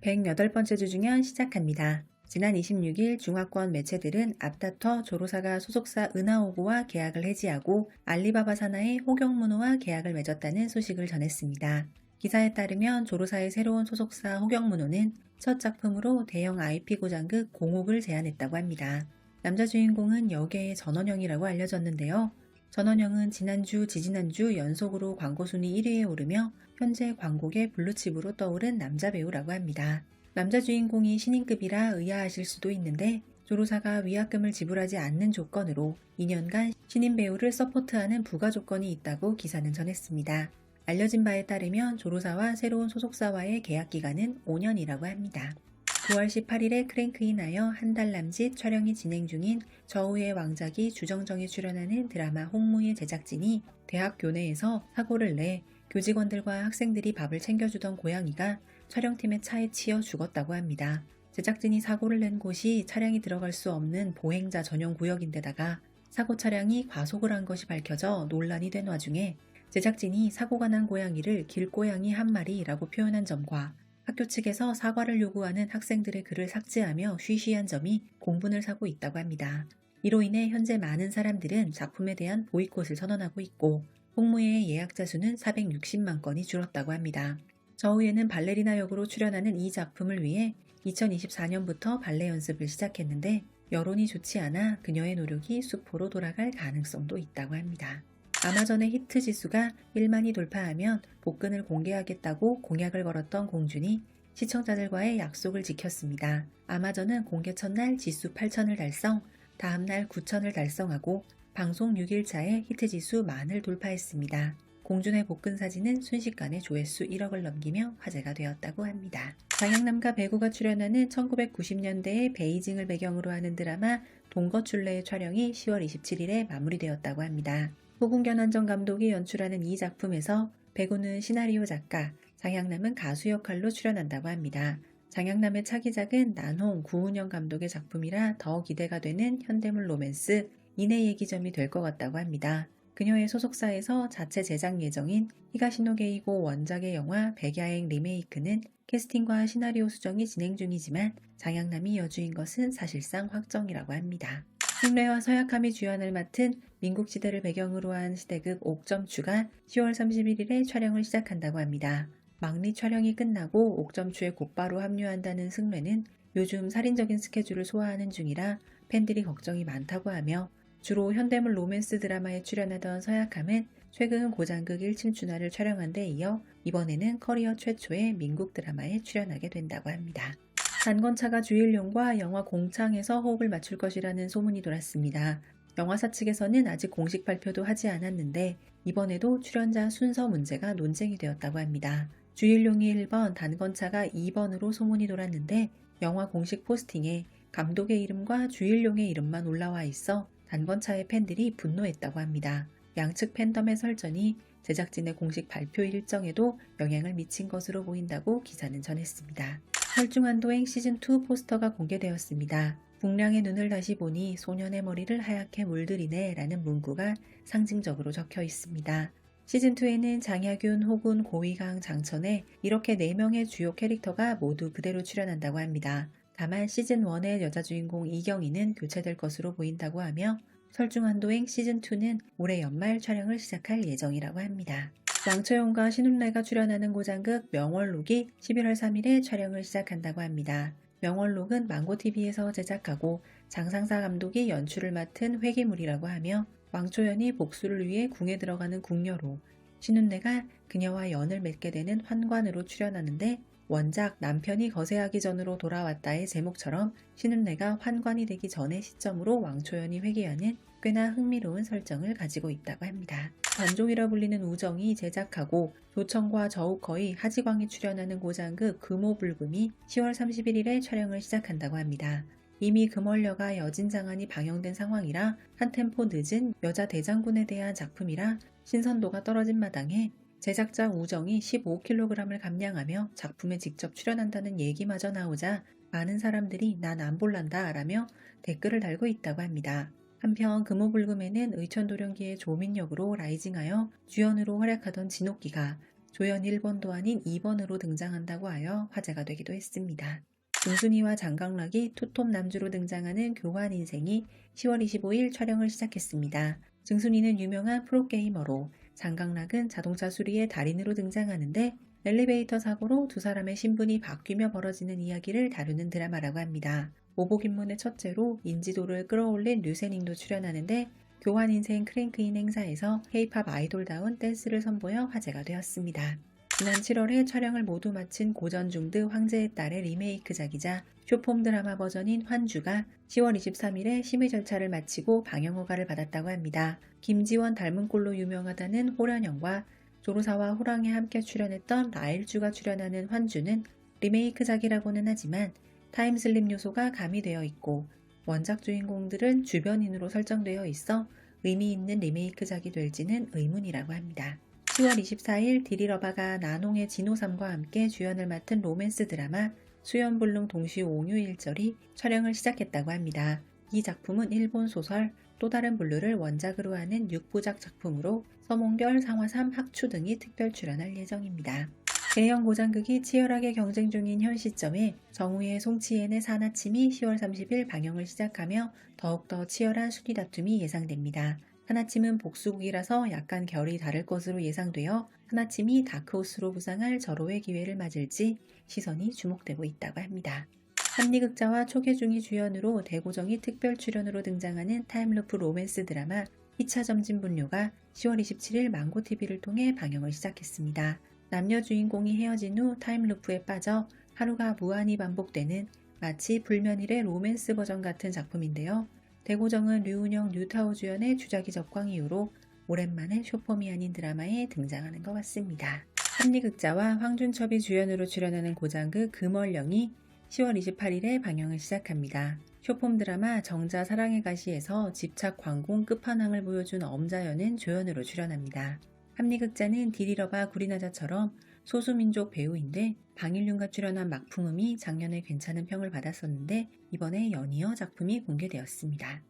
108번째 주 중연 시작합니다. 지난 26일 중화권 매체들은 앞다퉈 조로사가 소속사 은하오고와 계약을 해지하고 알리바바 산하의 호경문호와 계약을 맺었다는 소식을 전했습니다. 기사에 따르면 조로사의 새로운 소속사 호경문호는 첫 작품으로 대형 IP 고장극 공옥을 제안했다고 합니다. 남자 주인공은 여계의 전원영이라고 알려졌는데요. 전원영은 지난주, 지지난주 연속으로 광고 순위 1위에 오르며 현재 광고계 블루칩으로 떠오른 남자 배우라고 합니다. 남자 주인공이 신인급이라 의아하실 수도 있는데 조로사가 위약금을 지불하지 않는 조건으로 2년간 신인 배우를 서포트하는 부가 조건이 있다고 기사는 전했습니다. 알려진 바에 따르면 조로사와 새로운 소속사와의 계약 기간은 5년이라고 합니다. 9월 18일에 크랭크인하여 한 달 남짓 촬영이 진행 중인 저우의 왕작이 주정정에 출연하는 드라마 홍무의 제작진이 대학 교내에서 사고를 내 교직원들과 학생들이 밥을 챙겨주던 고양이가 촬영팀의 차에 치여 죽었다고 합니다. 제작진이 사고를 낸 곳이 차량이 들어갈 수 없는 보행자 전용 구역인데다가 사고 차량이 과속을 한 것이 밝혀져 논란이 된 와중에 제작진이 사고가 난 고양이를 길고양이 한 마리라고 표현한 점과 학교 측에서 사과를 요구하는 학생들의 글을 삭제하며 쉬쉬한 점이 공분을 사고 있다고 합니다. 이로 인해 현재 많은 사람들은 작품에 대한 보이콧을 선언하고 있고 홍무의 예약자 수는 460만 건이 줄었다고 합니다. 저우에는 발레리나 역으로 출연하는 이 작품을 위해 2024년부터 발레 연습을 시작했는데 여론이 좋지 않아 그녀의 노력이 수포로 돌아갈 가능성도 있다고 합니다. 아마존의 히트 지수가 1만이 돌파하면 복근을 공개하겠다고 공약을 걸었던 공준이 시청자들과의 약속을 지켰습니다. 아마존은 공개 첫날 지수 8천을 달성, 다음날 9천을 달성하고 방송 6일차에 히트 지수 만을 돌파했습니다. 공준의 복근 사진은 순식간에 조회수 1억을 넘기며 화제가 되었다고 합니다. 장양남과 배구가 출연하는 1990년대의 베이징을 배경으로 하는 드라마 동거출래의 촬영이 10월 27일에 마무리되었다고 합니다. 호궁견한정 감독이 연출하는 이 작품에서 배구는 시나리오 작가, 장양남은 가수 역할로 출연한다고 합니다. 장양남의 차기작은 난홍 구은영 감독의 작품이라 더 기대가 되는 현대물 로맨스 이내 얘기점이 될 것 같다고 합니다. 그녀의 소속사에서 자체 제작 예정인 히가시노 게이고 원작의 영화 백야행 리메이크는 캐스팅과 시나리오 수정이 진행 중이지만 장양남이 여주인 것은 사실상 확정이라고 합니다. 흉내와 서약함이 주연을 맡은 민국시대를 배경으로 한 시대극 옥점추가 10월 31일에 촬영을 시작한다고 합니다. 막리 촬영이 끝나고 옥점추에 곧바로 합류한다는 승래는 요즘 살인적인 스케줄을 소화하는 중이라 팬들이 걱정이 많다고 하며 주로 현대물 로맨스 드라마에 출연하던 서약함은 최근 고장극 1침 준화를 촬영한 데 이어 이번에는 커리어 최초의 민국 드라마에 출연하게 된다고 합니다. 단건차가 주일용과 영화 공창에서 호흡을 맞출 것이라는 소문이 돌았습니다. 영화사 측에서는 아직 공식 발표도 하지 않았는데 이번에도 출연자 순서 문제가 논쟁이 되었다고 합니다. 주일용이 1번, 단건차가 2번으로 소문이 돌았는데 영화 공식 포스팅에 감독의 이름과 주일용의 이름만 올라와 있어 단건차의 팬들이 분노했다고 합니다. 양측 팬덤의 설전이 제작진의 공식 발표 일정에도 영향을 미친 것으로 보인다고 기사는 전했습니다. 혈중한 도행 시즌2 포스터가 공개되었습니다. 북량의 눈을 다시 보니 소년의 머리를 하얗게 물들이네 라는 문구가 상징적으로 적혀 있습니다. 시즌2에는 장야균, 호군, 고위강, 장천에 이렇게 4명의 주요 캐릭터가 모두 그대로 출연한다고 합니다. 다만 시즌1의 여자 주인공 이경희는 교체될 것으로 보인다고 하며 설중한도행 시즌2는 올해 연말 촬영을 시작할 예정이라고 합니다. 왕초영과 신훈래가 출연하는 고장극 명월록이 11월 3일에 촬영을 시작한다고 합니다. 명월록은 망고TV에서 제작하고 장상사 감독이 연출을 맡은 회기물이라고 하며 왕초연이 복수를 위해 궁에 들어가는 궁녀로 신훈래가 그녀와 연을 맺게 되는 환관으로 출연하는데 원작 남편이 거세하기 전으로 돌아왔다의 제목처럼 신은래가 환관이 되기 전의 시점으로 왕초연이 회귀하는 꽤나 흥미로운 설정을 가지고 있다고 합니다. 관종이라 불리는 우정이 제작하고 조청과 저우커의 하지광이 출연하는 고장극 금오불금이 10월 31일에 촬영을 시작한다고 합니다. 이미 금월녀가 여진 장안이 방영된 상황이라 한 템포 늦은 여자 대장군에 대한 작품이라 신선도가 떨어진 마당에 제작자 우정이 15kg을 감량하며 작품에 직접 출연한다는 얘기마저 나오자 많은 사람들이 난 안 볼란다 라며 댓글을 달고 있다고 합니다. 한편 금호불금에는 의천도령기의 조민 역으로 라이징하여 주연으로 활약하던 진옥기가 조연 1번도 아닌 2번으로 등장한다고 하여 화제가 되기도 했습니다. 중순이와 장강락이 투톱 남주로 등장하는 교환 인생이 10월 25일 촬영을 시작했습니다. 증순이는 유명한 프로게이머로 장강락은 자동차 수리의 달인으로 등장하는데 엘리베이터 사고로 두 사람의 신분이 바뀌며 벌어지는 이야기를 다루는 드라마라고 합니다. 오복인문의 첫째로 인지도를 끌어올린 류세닝도 출연하는데 교환 인생 크랭크인 행사에서 K-팝 아이돌다운 댄스를 선보여 화제가 되었습니다. 지난 7월에 촬영을 모두 마친 고전중드 황제의 딸의 리메이크작이자 쇼폼 드라마 버전인 환주가 10월 23일에 심의 절차를 마치고 방영 허가를 받았다고 합니다. 김지원 닮은 꼴로 유명하다는 호련영과 조로사와 호랑에 함께 출연했던 라일주가 출연하는 환주는 리메이크작이라고는 하지만 타임슬립 요소가 가미되어 있고 원작 주인공들은 주변인으로 설정되어 있어 의미 있는 리메이크작이 될지는 의문이라고 합니다. 10월 24일 디리러바가 나농의 진호삼과 함께 주연을 맡은 로맨스 드라마 수연불능 동시 옹유일절이 촬영을 시작했다고 합니다. 이 작품은 일본 소설 또 다른 블루를 원작으로 하는 6부작 작품으로 서몽결, 상화삼, 학추 등이 특별 출연할 예정입니다. 대형 고장극이 치열하게 경쟁 중인 현 시점에 정우의 송치엔의 사나침이 10월 30일 방영을 시작하며 더욱더 치열한 순위 다툼이 예상됩니다. 하나침은 복수국이라서 약간 결이 다를 것으로 예상되어 하나침이 다크호스로 부상할 절호의 기회를 맞을지 시선이 주목되고 있다고 합니다. 한리극자와 초계중이 주연으로 대고정이 특별 출연으로 등장하는 타임루프 로맨스 드라마 2차 점진 분류가 10월 27일 망고TV를 통해 방영을 시작했습니다. 남녀 주인공이 헤어진 후 타임루프에 빠져 하루가 무한히 반복되는 마치 불면일의 로맨스 버전 같은 작품인데요. 대고정은 류은영, 류타오 주연의 주작이 적광 이후로 오랜만에 쇼폼이 아닌 드라마에 등장하는 것 같습니다. 한리극자와 황준첩이 주연으로 출연하는 고장극 금월령이 10월 28일에 방영을 시작합니다. 쇼폼 드라마 정자 사랑의 가시에서 집착 광공 끝판왕을 보여준 엄자연은 조연으로 출연합니다. 합리극자는 디리러바 구리나자처럼 소수민족 배우인데 방일륜과 출연한 막풍음이 작년에 괜찮은 평을 받았었는데 이번에 연이어 작품이 공개되었습니다.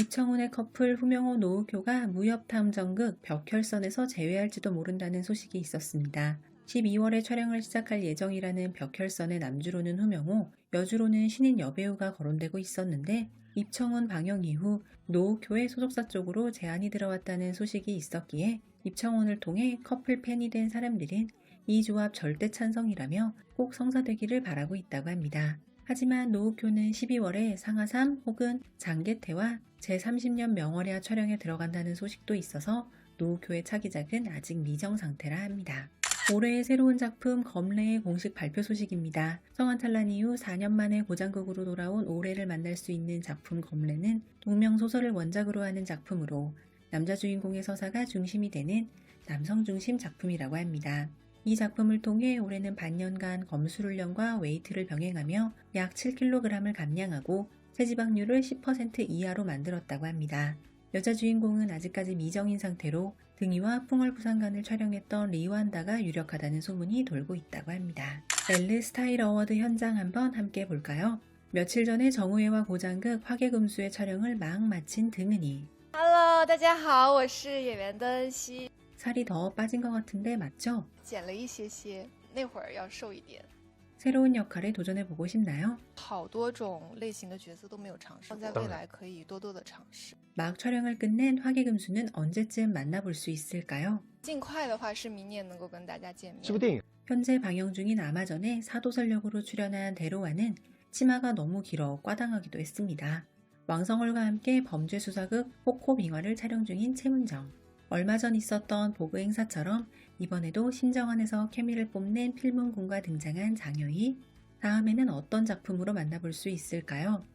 이청훈의 커플 후명호 노우교가 무협탐정극 벽혈선에서 제외할지도 모른다는 소식이 있었습니다. 12월에 촬영을 시작할 예정이라는 벽혈선의 남주로는 후명호, 여주로는 신인 여배우가 거론되고 있었는데 입청훈 방영 이후 노우교의 소속사 쪽으로 제안이 들어왔다는 소식이 있었기에 입청훈을 통해 커플 팬이 된 사람들은 이 조합 절대 찬성이라며 꼭 성사되기를 바라고 있다고 합니다. 하지만 노우교는 12월에 상하삼 혹은 장계태와 제30년 명월야 촬영에 들어간다는 소식도 있어서 노우교의 차기작은 아직 미정 상태라 합니다. 올해의 새로운 작품 검래의 공식 발표 소식입니다. 성한탈란 이후 4년 만에 고장극으로 돌아온 올해를 만날 수 있는 작품 검래는 동명 소설을 원작으로 하는 작품으로 남자 주인공의 서사가 중심이 되는 남성 중심 작품이라고 합니다. 이 작품을 통해 올해는 반년간 검술훈련과 웨이트를 병행하며 약 7kg을 감량하고 체지방률을 10% 이하로 만들었다고 합니다. 여자 주인공은 아직까지 미정인 상태로 등이와 풍월부산간을 촬영했던 리완다가 유력하다는 소문이 돌고 있다고 합니다. 벨르 스타일 어워드 현장 한번 함께 볼까요? 며칠 전에 정우회와 고장극 화개금수의 촬영을 막 마친 등은이 Hello，大家好，我是演员的恩熙， 살이 더 빠진 것 같은데 맞죠? 减了一些些，那会儿要瘦一点。 새로운 역할에 도전해보고 싶나요? 好多种类型的角色都没有尝试过，在未来可以多多的尝试。 막 촬영을 끝낸 화개금수는 언제쯤 만나볼 수 있을까요? 尽快的话是明年能够跟大家见面。这部电影 현재 방영 중인 아마전의 사도설 역으로 출연한 데로와는 치마가 너무 길어 과당하기도 했습니다. 왕성월과 함께 범죄 수사극 호코 빙화를 촬영 중인 최문정. 얼마 전 있었던 보그 행사처럼 이번에도 신정원에서 케미를 뽐낸 필문군과 등장한 장효희. 다음에는 어떤 작품으로 만나볼 수 있을까요?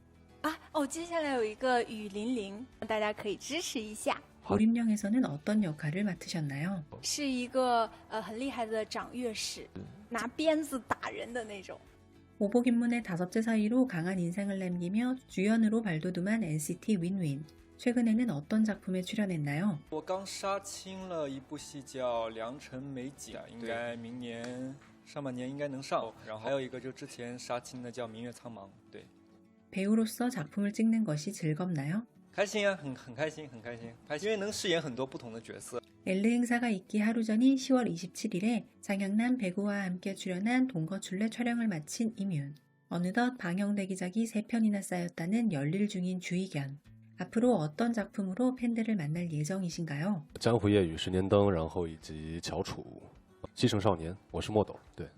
啊哦，接下来有一个雨霖铃，大家可以支持一下， 고림령에서는 어떤 역할을 맡으셨나요? 是一个呃很厉害的掌乐使，拿鞭子打人的那种。 오복인문의 다섯째 사이로 강한 인상을 남기며 주연으로 발돋움한 NCT 윈윈. 최근에는 어떤 작품에 출연했나요? 我刚杀青了一部戏叫《良辰美景》，应该明年上半年应该能上。然后还有一个就之前杀青的叫《明月苍茫》，对， 배우로서 작품을 찍는 것이 즐겁나요? 开心啊，很很开心，很开心，拍戏因为能饰演很多不同的角色。 엘르 행사가 있기 하루 전인 10월 27일에 장양남 배구와 함께 출연한 동거출래 촬영을 마친 임윤. 어느덧 방영 대기작이 3편이나 쌓였다는 열일 중인 주의견. 앞으로 어떤 작품으로 팬들을 만날 예정이신가요? 江湖夜雨、十年灯，然后以及翘楚、继承少年，我是墨斗。对，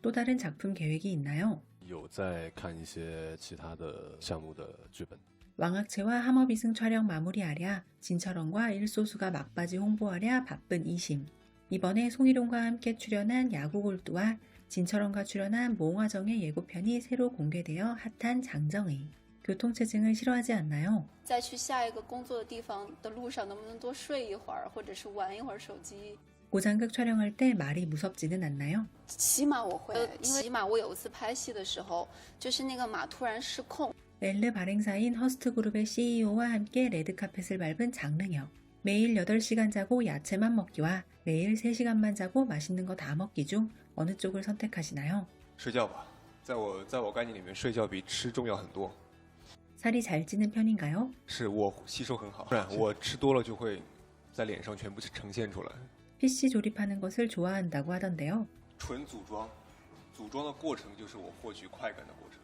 또 다른 작품 계획이 있나요? 有在看一些其他的项目的剧本。 왕학체와 함어비승 촬영 마무리하랴 진철원과 일소수가 막바지 홍보하랴 바쁜 이심. 이번에 송일용과 함께 출연한 야구골두와 진철원과 출연한 몽화정의 예고편이 새로 공개되어 핫한 장정의. 교통체증을 싫어하지 않나요? 在去下一个工作的地方的路上，能不能多睡一会儿，或者是玩一会儿手机？ 고장극 촬영할 때 말이 무섭지는 않나요? 起码我会，因为起码我有一次拍戏的时候，就是那个马突然失控， 렐르 발행사인 허스트그룹의 CEO와 함께 레드카펫을 밟은 장릉혁. 매일 8시간 자고 야채만 먹기와 매일 3시간만 자고 맛있는 거 다 먹기 중 어느 쪽을 선택하시나요? 睡觉吧，在我在我概念里面，睡觉比吃重要很多。 살이 잘 찌는 편인가요? 是我吸收很好，不然我吃多了就会在脸上全部呈现出来。 PC 조립하는 것을 좋아한다고 하던데요. 纯组装，组装的过程就是我获取快感的过程。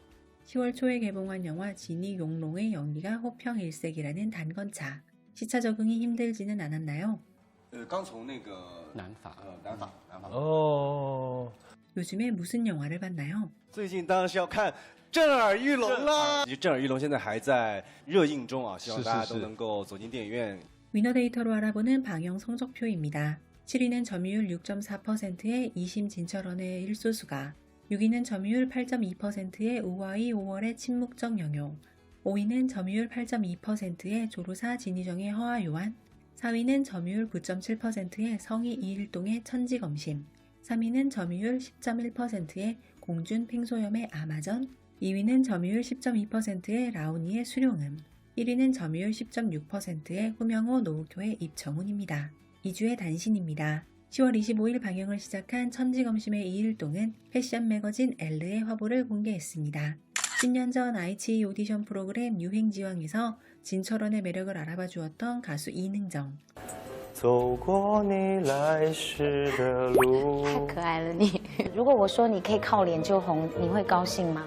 10월 초에 개봉한 영화 지니 용롱의 연기가 호평일색이라는 단건차. 시차 적응이 힘들지는 않았나요? 呃，刚从那个南法呃南法南法哦， 요즘에 무슨 영화를 봤나요? 最近当然是要看《 震耳欲聋》啦。其实《震耳欲聋》现在还在热映中啊，希望是是是大家都能够走进电影院 위너데이터로 알아보는 방영 성적표입니다. 7위는 점유율 6.4%의 이심 진철원의 일소수가, 6위는 점유율 8.2%의 우와이 5월의 침묵적 영용, 5위는 점유율 8.2%의 조로사 진희정의 허아요한, 4위는 점유율 9.7%의 성희 이일동의 천지검심, 3위는 점유율 10.1%의 공준 팽소염의 아마전, 2위는 점유율 10.2%의 라오니의 수룡음, 1위는 점유율 10.6%의 후명호 노우교의 입정훈입니다. 2주의 단신입니다. 10월 25일 방영을 시작한 천지검심의 이일동은 패션 매거진 엘르의 화보를 공개했습니다. 10년 전 IHE 오디션 프로그램 유행지왕에서 진철원의 매력을 알아봐 주었던 가수 이능정. 走过你来时的路太可爱了你。如果我说你可以靠脸就红，你会高兴吗？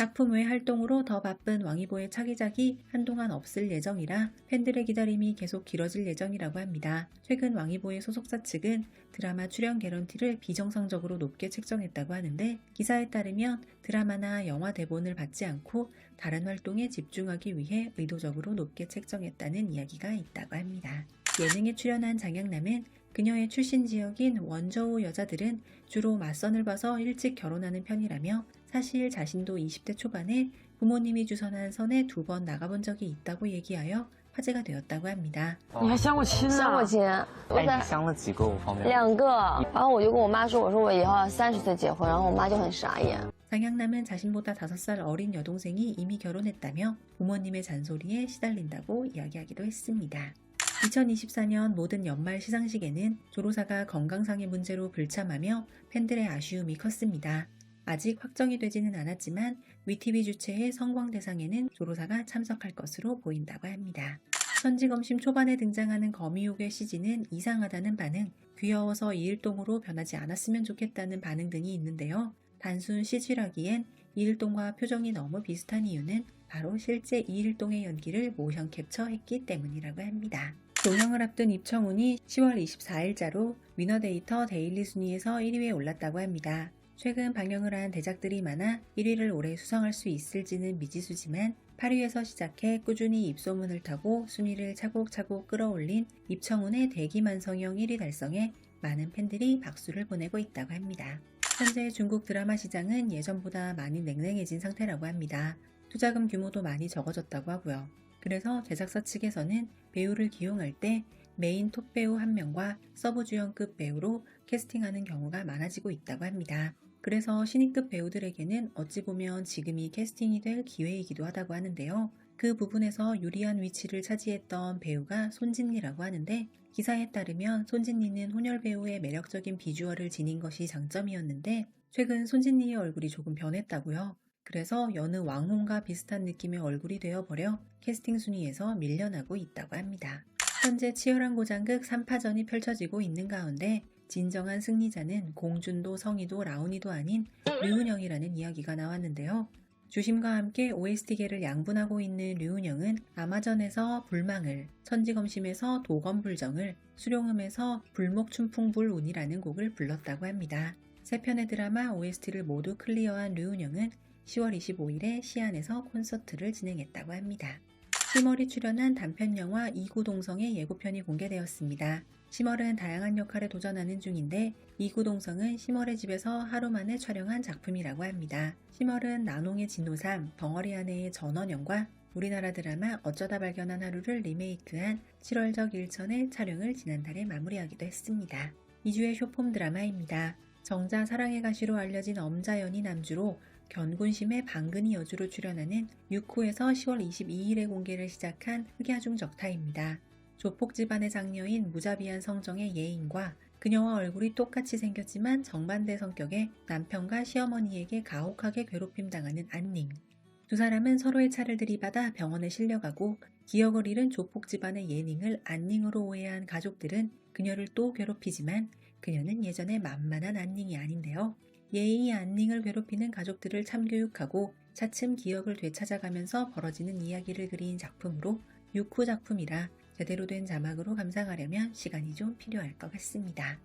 작품 외 활동으로 더 바쁜 왕이보의 차기작이 한동안 없을 예정이라 팬들의 기다림이 계속 길어질 예정이라고 합니다. 최근 왕이보의 소속사 측은 드라마 출연 개런티를 비정상적으로 높게 책정했다고 하는데 기사에 따르면 드라마나 영화 대본을 받지 않고 다른 활동에 집중하기 위해 의도적으로 높게 책정했다는 이야기가 있다고 합니다. 예능에 출연한 장양남은 그녀의 출신 지역인 원저우 여자들은 주로 맞선을 봐서 일찍 결혼하는 편이라며 사실 자신도 20대 초반에 부모님이 주선한 선에 두 번 나가본 적이 있다고 얘기하여 화제가 되었다고 합니다. 你还相过亲呢？相过亲，我哎，在你相了几个？我方便？两个，然后我就跟我妈说，我说我以后要三十岁结婚，然后我妈就很傻眼。 장양남은 자신보다 5살 어린 여동생이 이미 결혼했다며 부모님의 잔소리에 시달린다고 이야기하기도 했습니다. 2024년 모든 연말 시상식에는 조로사가 건강상의 문제로 불참하며 팬들의 아쉬움이 컸습니다. 아직 확정이 되지는 않았지만 위TV 주최의 성광 대상에는 조로사가 참석할 것으로 보인다고 합니다. 천지검심 초반에 등장하는 거미호의 CG는 이상하다는 반응, 귀여워서 이일동으로 변하지 않았으면 좋겠다는 반응 등이 있는데요. 단순 CG라기엔 이일동과 표정이 너무 비슷한 이유는 바로 실제 이일동의 연기를 모션 캡처했기 때문이라고 합니다. 종영을 앞둔 입청훈이 10월 24일자로 위너데이터 데일리 순위에서 1위에 올랐다고 합니다. 최근 방영을 한 대작들이 많아 1위를 올해 수상할 수 있을지는 미지수지만 8위에서 시작해 꾸준히 입소문을 타고 순위를 차곡차곡 끌어올린 입청훈의 대기만성형 1위 달성에 많은 팬들이 박수를 보내고 있다고 합니다. 현재 중국 드라마 시장은 예전보다 많이 냉랭해진 상태라고 합니다. 투자금 규모도 많이 적어졌다고 하고요. 그래서 제작사 측에서는 배우를 기용할 때 메인 톱 배우 한 명과 서브 주연급 배우로 캐스팅하는 경우가 많아지고 있다고 합니다. 그래서 신인급 배우들에게는 어찌 보면 지금이 캐스팅이 될 기회이기도 하다고 하는데요. 그 부분에서 유리한 위치를 차지했던 배우가 손진리라고 하는데 기사에 따르면 손진리는 혼혈 배우의 매력적인 비주얼을 지닌 것이 장점이었는데 최근 손진리의 얼굴이 조금 변했다고요. 그래서 여느 왕홍과 비슷한 느낌의 얼굴이 되어버려 캐스팅 순위에서 밀려나고 있다고 합니다. 현재 치열한 고장극 3파전이 펼쳐지고 있는 가운데 진정한 승리자는 공준도 성희도 라온이도 아닌 류은영이라는 이야기가 나왔는데요. 주심과 함께 OST계를 양분하고 있는 류은영은 아마전에서 불망을, 천지검심에서 도검불정을, 수룡음에서 불목춘풍불운이라는 곡을 불렀다고 합니다. 세 편의 드라마 OST를 모두 클리어한 류은영은 10월 25일에 시안에서 콘서트를 진행했다고 합니다. 시멀이 출연한 단편 영화 이구동성의 예고편이 공개되었습니다. 시멀은 다양한 역할에 도전하는 중인데 이구동성은 시멀의 집에서 하루 만에 촬영한 작품이라고 합니다. 시멀은 나농의 진노삼, 덩어리 아내의 전원영과 우리나라 드라마 어쩌다 발견한 하루를 리메이크한 7월적 일천의 촬영을 지난달에 마무리하기도 했습니다. 2주의 쇼폼 드라마입니다. 정자 사랑의 가시로 알려진 엄자연이 남주로 견군심의 방근이 여주로 출연하는 6호에서 10월 22일에 공개를 시작한 흑야중 적타입니다. 조폭 집안의 장녀인 무자비한 성정의 예인과 그녀와 얼굴이 똑같이 생겼지만 정반대 성격의 남편과 시어머니에게 가혹하게 괴롭힘 당하는 안닝. 두 사람은 서로의 차를 들이받아 병원에 실려가고 기억을 잃은 조폭 집안의 예닝을 안닝으로 오해한 가족들은 그녀를 또 괴롭히지만 그녀는 예전에 만만한 안닝이 아닌데요. 예인이 안닝을 괴롭히는 가족들을 참교육하고 차츰 기억을 되찾아가면서 벌어지는 이야기를 그린 작품으로 6호 작품이라 제대로 된 자막으로 감상하려면 시간이 좀 필요할 것 같습니다.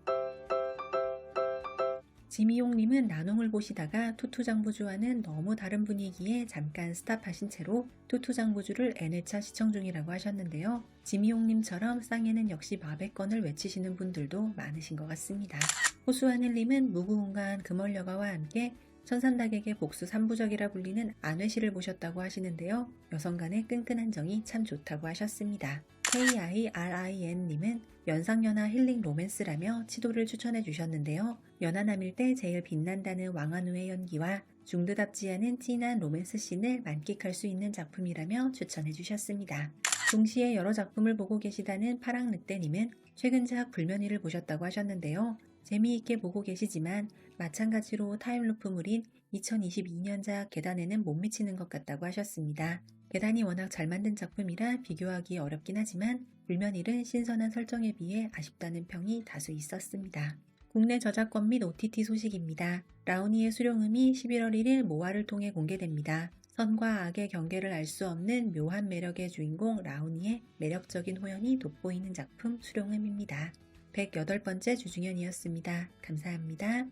지미용님은 나농을 보시다가 투투장부주와는 너무 다른 분위기에 잠깐 스탑하신 채로 투투장부주를 N회차 시청 중이라고 하셨는데요. 지미용님처럼 쌍에는 역시 마백건을 외치시는 분들도 많으신 것 같습니다. 호수하늘님은 무구운가한 금월여가와 함께 천산닥에게 복수 3부적이라 불리는 안회시를 보셨다고 하시는데요. 여성 간의 끈끈한 정이 참 좋다고 하셨습니다. KIRIN님은 연상연하 힐링 로맨스라며 치도를 추천해 주셨는데요. 연하남일 때 제일 빛난다는 왕한우의 연기와 중드답지 않은 진한 로맨스 씬을 만끽할 수 있는 작품이라며 추천해 주셨습니다. 동시에 여러 작품을 보고 계시다는 파랑늑대님은 최근작 불면이를 보셨다고 하셨는데요. 재미있게 보고 계시지만 마찬가지로 타임루프물인 2022년작 계단에는 못 미치는 것 같다고 하셨습니다. 계단이 워낙 잘 만든 작품이라 비교하기 어렵긴 하지만 불면일은 신선한 설정에 비해 아쉽다는 평이 다수 있었습니다. 국내 저작권 및 OTT 소식입니다. 라우니의 수룡음이 11월 1일 모아를 통해 공개됩니다. 선과 악의 경계를 알 수 없는 묘한 매력의 주인공 라우니의 매력적인 호연이 돋보이는 작품 수룡음입니다. 108번째 주중현이었습니다. 감사합니다.